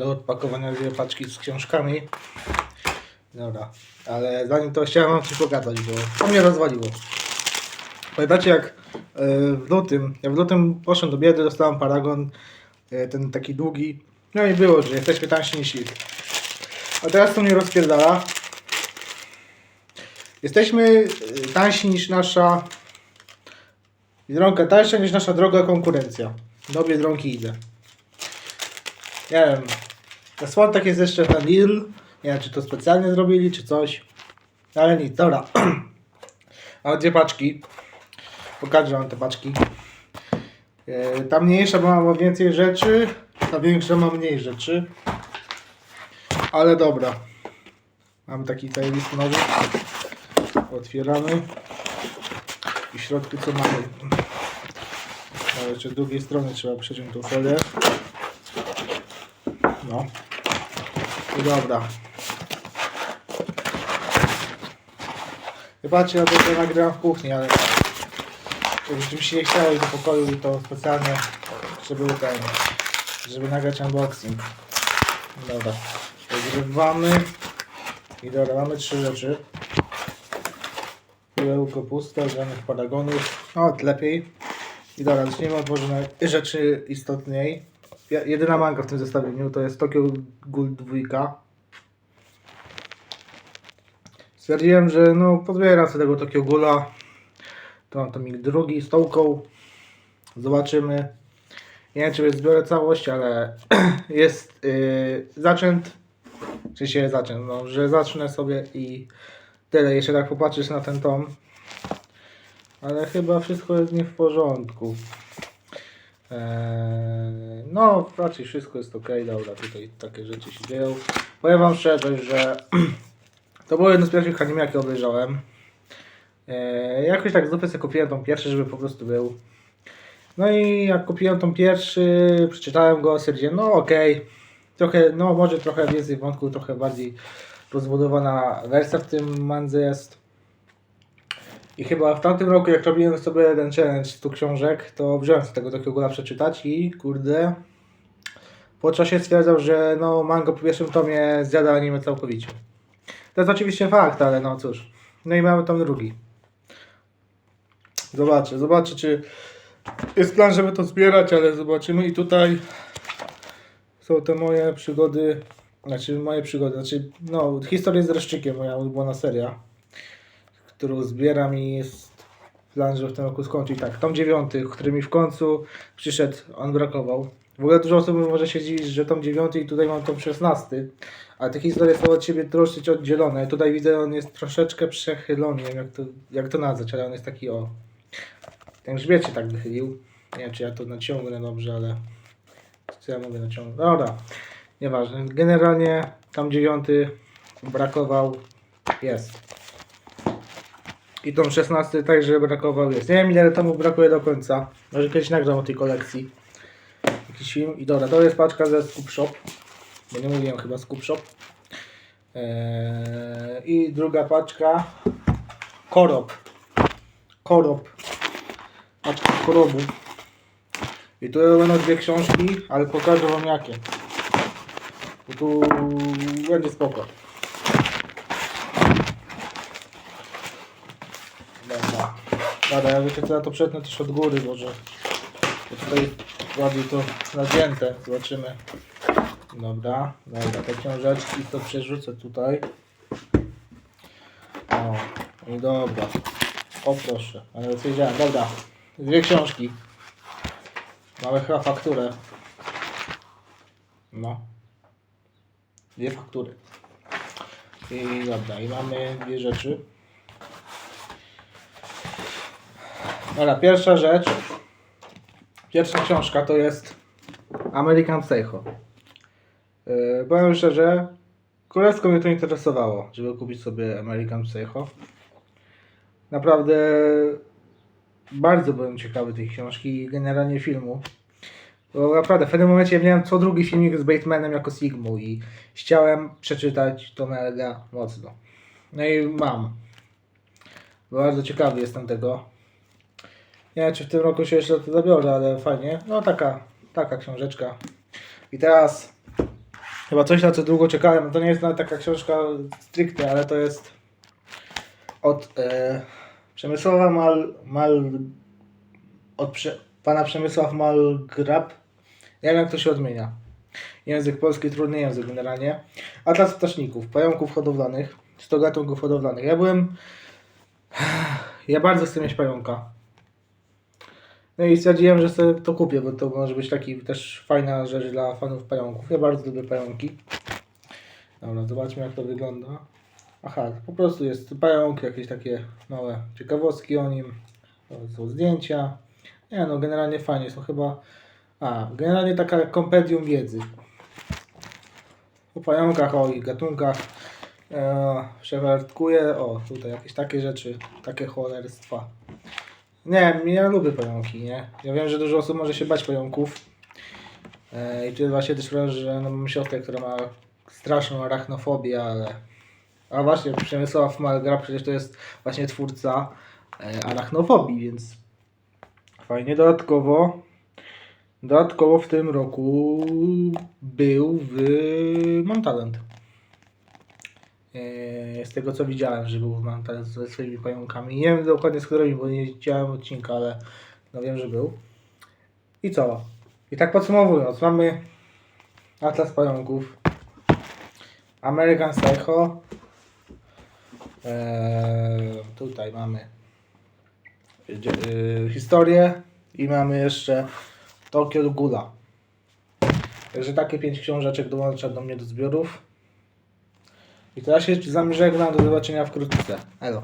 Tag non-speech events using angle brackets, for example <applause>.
do odpakowania dwie paczki z książkami. Dobra, ale zanim to chciałem wam coś pokazać, bo to mnie rozwaliło. Pamiętacie jak e, w lutym, ja w lutym poszedłem do biedy, dostałem paragon, e, ten taki długi, no i było, że jesteśmy tańsi niż ich. A teraz to mnie rozpierdala. Jesteśmy e, tańsi niż nasza Biedronka tańsza niż nasza droga konkurencja. Do Biedronki idę. Nie wiem. Na Słontek jest jeszcze ten Lidl. Nie wiem, czy to specjalnie zrobili, czy coś. Ale nic, dobra. <clears throat> Mam dwie paczki. Pokażę wam te paczki. E, Ta mniejsza ma więcej rzeczy, ta większa ma mniej rzeczy. Ale dobra. Mam taki zajebisty nożyk. Otwieramy. I w środku co mamy? Ale jeszcze z drugiej strony trzeba przeciąć tą folię. No. Dobra. Wybaczcie, ja to nagrywam w kuchni, ale jakby się nie chciało iść do pokoju i to specjalnie, żeby ten, żeby nagrać unboxing. Dobra. Rozgrywamy. I dobra, mamy trzy rzeczy. Pudełko puste, żadnych paragonów. O, lepiej. I dobra, zacznijmy od może rzeczy istotniej. Jedyna manga w tym zestawieniu to jest Tokyo Ghoul 2. Stwierdziłem, że no pozbieram sobie tego Tokyo Ghoula. To mam tomik drugi z Tołką. Zobaczymy. Nie wiem, czy zbiorę całość, ale <clears throat> jest yy, zaczęt. Czy się zaczęt, no, że zacznę sobie i tyle. Jeszcze tak popatrzysz na ten tom. Ale chyba wszystko jest nie w porządku. Eee, no, raczej wszystko jest ok. Dobra, tutaj takie rzeczy się dzieją. Powiem Wam szczerze, że <clears throat> to było jedno z pierwszych anime, jakie obejrzałem. Eee, jakoś tak z dupy sobie kupiłem tą pierwszy, żeby po prostu był. No i jak kupiłem tą pierwszy, przeczytałem go, stwierdziłem, no okej. Trochę, no może trochę więcej wątków, trochę bardziej rozbudowana wersja w tym mandze jest. I chyba w tamtym roku, jak robiłem sobie ten challenge 100 książek, to wziąłem z tego takiego przeczytać i kurde, po czasie stwierdzam, że no mango po pierwszym tomie zjada anime całkowicie. To jest oczywiście fakt, ale no cóż. No i mamy tom drugi. Zobaczę, zobaczę czy jest plan, żeby to zbierać, ale zobaczymy i tutaj są te moje przygody, znaczy moje przygody, znaczy no historia z dreszczykiem, moja ulubiona seria którą zbieram i jest plan, że w tym roku skończyć. Tak, tom dziewiąty, który mi w końcu przyszedł, on brakował. W ogóle dużo osób może się dziwić, że tom dziewiąty i tutaj mam tom szesnasty, ale te historie są od siebie troszeczkę oddzielone. Tutaj widzę, on jest troszeczkę przechylony, nie wiem jak to, jak to nazwać, ale on jest taki o... Ten grzbiet się tak wychylił. Nie wiem, czy ja to naciągnę dobrze, ale... Co ja mogę naciągnąć? Dobra, nieważne. Generalnie tam dziewiąty brakował, jest. I tą 16 także brakował jest. Nie wiem ile tomu brakuje do końca. Może kiedyś nagram o tej kolekcji. Jakiś film. I dobra, to jest paczka ze Scoop Shop. Bo nie mówiłem chyba Scoop Shop. Eee, I druga paczka. Korop. Korop. Paczka korobu. I tu będą dwie książki, ale pokażę wam jakie. Bo tu będzie spoko. Dobra. Dobra, ja wiecie co, ja to przetnę też od góry, bo tutaj ładnie to nagięte. Zobaczymy. Dobra, dobra, te książeczki to przerzucę tutaj. O, i dobra. O proszę, ale wiedziałem. Dobra, dwie książki. Mamy chyba fakturę. No. Dwie faktury. I dobra, i mamy dwie rzeczy. Dobra, pierwsza rzecz. Pierwsza książka to jest American Psycho. Yy, powiem szczerze, królewsko mnie to interesowało, żeby kupić sobie American Psycho. Naprawdę bardzo byłem ciekawy tej książki i generalnie filmu. Bo naprawdę w pewnym momencie ja miałem co drugi filmik z Batemanem jako Sigmu i chciałem przeczytać to mega mocno. No i mam. Bardzo ciekawy jestem tego. Nie wiem, czy w tym roku się jeszcze to zabiorę, ale fajnie. No taka, taka książeczka. I teraz Chyba coś, na co długo czekałem. To nie jest nawet taka książka stricte, ale to jest od e, Przemysława Mal, Mal od prze, pana Przemysław Malgrab. Nie wiem jak to się odmienia. Język polski, trudny język generalnie. Atlas ptaszników, pająków hodowlanych, 100 gatunków hodowlanych. Ja byłem... <sighs> Ja bardzo chcę mieć pająka. No i stwierdziłem, że sobie to kupię, bo to może być taki też fajna rzecz dla fanów pająków. Ja bardzo lubię pająki. Dobra, zobaczmy jak to wygląda. Aha, po prostu jest pająk, jakieś takie małe ciekawostki o nim. Są zdjęcia. Nie no, generalnie fajnie, są chyba... A, generalnie taka kompendium wiedzy. O pająkach, o ich gatunkach. E, przewartkuję, o tutaj jakieś takie rzeczy, takie cholerstwa. Nie, ja lubię pająki, nie? Ja wiem, że dużo osób może się bać pająków. E, I jest właśnie też sprawia, że no, mam siostrę, która ma straszną arachnofobię, ale... A właśnie, Przemysław Malgra przecież to jest właśnie twórca e, arachnofobii, więc fajnie. Dodatkowo, dodatkowo w tym roku był w Mam Talent. E, Z tego co widziałem, że był w Talent ze swoimi pająkami. Nie wiem dokładnie z którymi, bo nie widziałem odcinka, ale no wiem, że był. I co? I tak podsumowując, mamy Atlas Pająków, American Psycho, Eee, tutaj mamy y, historię i mamy jeszcze Tokyo Gula. Także takie pięć książeczek dołącza do mnie do zbiorów. I teraz się z wami do zobaczenia wkrótce. Elo.